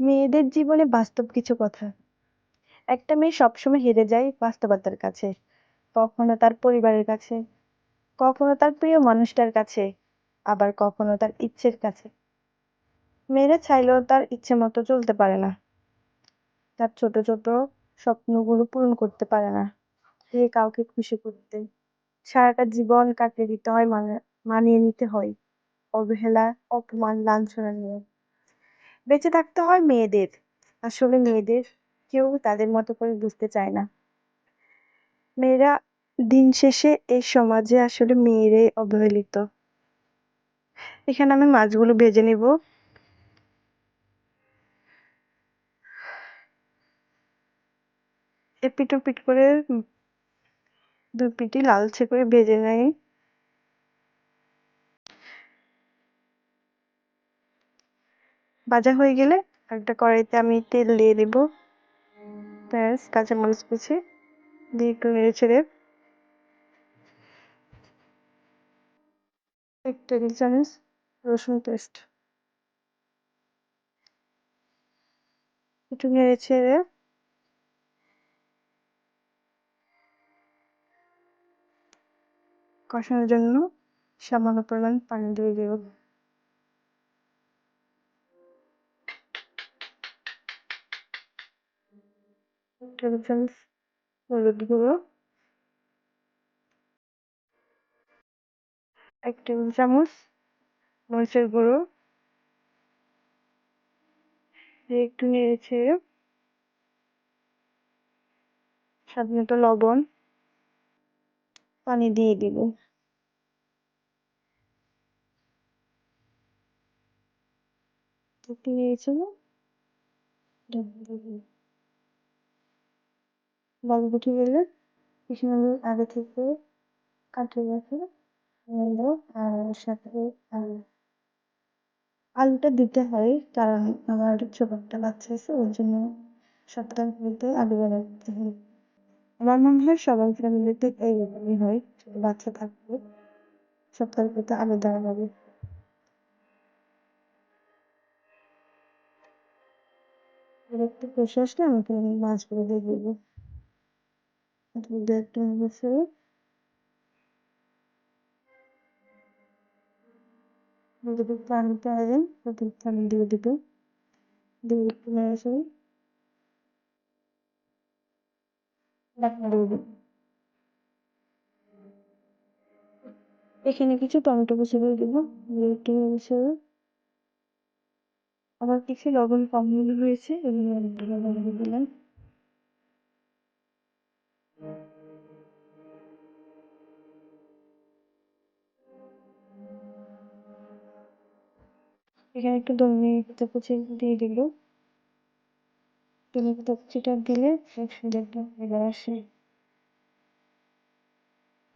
মেয়েদের জীবনে বাস্তব কিছু কথা। একটা মেয়ে সবসময় হেরে যায় বাস্তবতার কাছে, কখনো তার পরিবারের কাছে, কখনো তার প্রিয় মানুষটার কাছে, আবার কখনো তার ইচ্ছের কাছে। মেয়েরা চাইলেও তার ইচ্ছে মতো চলতে পারে না। তার ছোট ছোট স্বপ্নগুলো পূরণ করতে পারে না। সে কাউকে খুশি করতে, সারাটা জীবন কাটিয়ে দিতে হয় মানে মানিয়ে নিতে হয়। অবহেলা, অপমান, লাঞ্ছনা নিয়ে। বেঁচে থাকতে হয় মেয়েদের। আসলে মেয়েদের কেউ তাদের মতো করে বুঝতে চায় না। মেয়েরা দিন শেষে এই সমাজে আসলে মেয়েরাই অবহেলিত। এখানে আমি মাছগুলো ভেজে নিব। এপিট ওপিট করে দুই পিটি লালচে করে ভেজে নেয় ভাজা হয়ে গেলে একটা কড়াইতে আমি তেল দিয়ে দেব। পেঁয়াজ কাঁচামরিচ কুচি দিয়ে একটু নেড়ে ছেড়ে এক টেবিল চামচ রসুন পেস্ট। একটু নেড়ে ছেড়ে কষানোর জন্য সামান্য পরিমাণ পানি দিয়ে দেব। টেবিল হলুদ গুঁড়ো এক টেবিল চামচ মরিচের গুঁড়ো। একটু মতো লবণ, পানি দিয়ে দিব। একটু বল উঠে গেলে এখানে আগে থেকে কাটে আলু আর সাথে আলু আলুটা দিতে হয়, কারণ আমার ছোট একটা বাচ্চা আছে, ওর জন্য সপ্তাহ ফ্যামিলিতে আলু বানাতে হয়। আমার মনে হয় সবার ফ্যামিলিতে এইরকমই হয়, ছোট বাচ্চা থাকলে সপ্তাহ ফ্যামিলিতে আলু দেওয়া হবে একটু কষে আসলে আমাকে মাছগুলো দিয়ে দেবো। এখানে কিছু টমেটো বসে দিয়ে দেবো দিয়ে একটু আবার কিছু লবণ কম হয়েছে, এগুলো দিলাম। এখানে একটু দমে পাতা কুচি দিয়ে দিল। দমে কুচিটা দিলে একটা আসে।